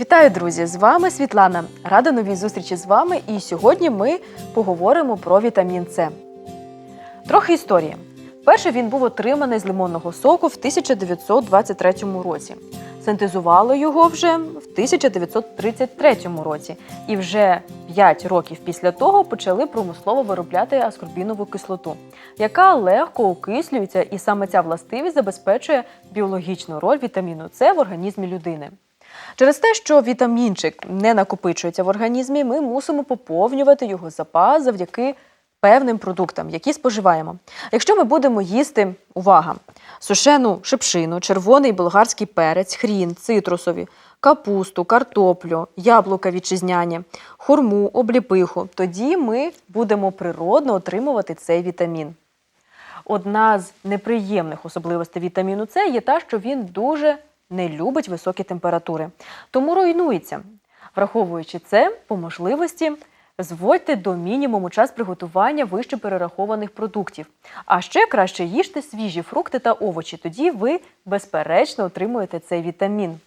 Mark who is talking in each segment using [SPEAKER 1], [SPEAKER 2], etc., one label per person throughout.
[SPEAKER 1] Вітаю, друзі! З вами Світлана. Рада новій зустрічі з вами. І сьогодні ми поговоримо про вітамін С. Трохи історії. Перший він був отриманий з лимонного соку в 1923 році. Синтезували його вже в 1933 році. І вже 5 років після того почали промислово виробляти аскорбінову кислоту, яка легко окислюється, і саме ця властивість забезпечує біологічну роль вітаміну С в організмі людини. Через те, що вітамінчик не накопичується в організмі, ми мусимо поповнювати його запас завдяки певним продуктам, які споживаємо. Якщо ми будемо їсти, увага, сушену шипшину, червоний болгарський перець, хрін, цитрусові, капусту, картоплю, яблука вітчизняні, хурму, обліпиху, тоді ми будемо природно отримувати цей вітамін. Одна з неприємних особливостей вітаміну С є та, що він дуже не любить високі температури, тому руйнується. Враховуючи це, по можливості зводьте до мінімуму час приготування вище перерахованих продуктів. А ще краще їжте свіжі фрукти та овочі. Тоді ви безперечно отримуєте цей вітамін.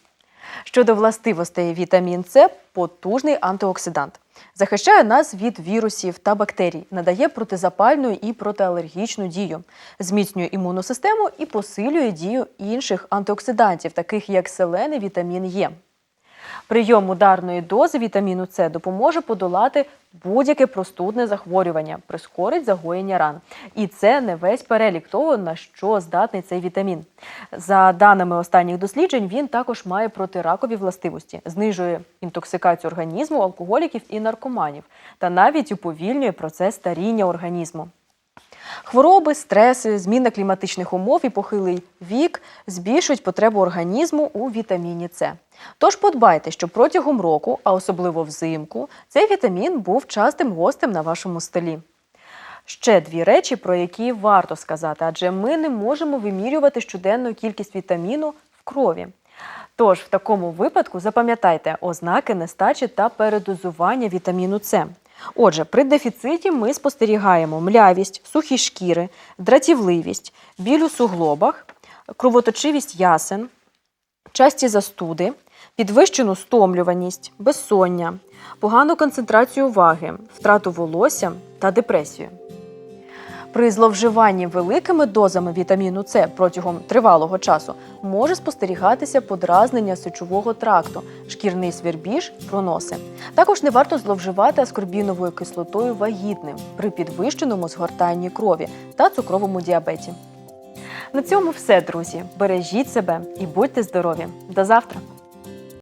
[SPEAKER 1] Щодо властивостей вітамін С потужний антиоксидант. Захищає нас від вірусів та бактерій, надає протизапальну і протиалергічну дію, зміцнює імунну систему і посилює дію інших антиоксидантів, таких як селени, вітамін Е. Прийом ударної дози вітаміну С допоможе подолати будь-яке простудне захворювання, прискорить загоєння ран. І це не весь перелік того, на що здатний цей вітамін. За даними останніх досліджень, він також має протиракові властивості, знижує інтоксикацію організму, алкоголіків і наркоманів, та навіть уповільнює процес старіння організму. Хвороби, стреси, зміна кліматичних умов і похилий вік збільшують потребу організму у вітаміні С. Тож подбайте, щоб протягом року, а особливо взимку, цей вітамін був частим гостем на вашому столі. Ще дві речі, про які варто сказати, адже ми не можемо вимірювати щоденну кількість вітаміну в крові. Тож, в такому випадку запам'ятайте ознаки нестачі та передозування вітаміну С. Отже, при дефіциті ми спостерігаємо млявість, сухі шкіри, дратівливість, біль у суглобах, кровоточивість ясен, часті застуди, підвищену стомлюваність, безсоння, погану концентрацію уваги, втрату волосся та депресію. При зловживанні великими дозами вітаміну С протягом тривалого часу може спостерігатися подразнення сечового тракту, шкірний свербіж, проноси. Також не варто зловживати аскорбіновою кислотою вагітним при підвищеному згортанні крові та цукровому діабеті. На цьому все, друзі. Бережіть себе і будьте здорові. До завтра!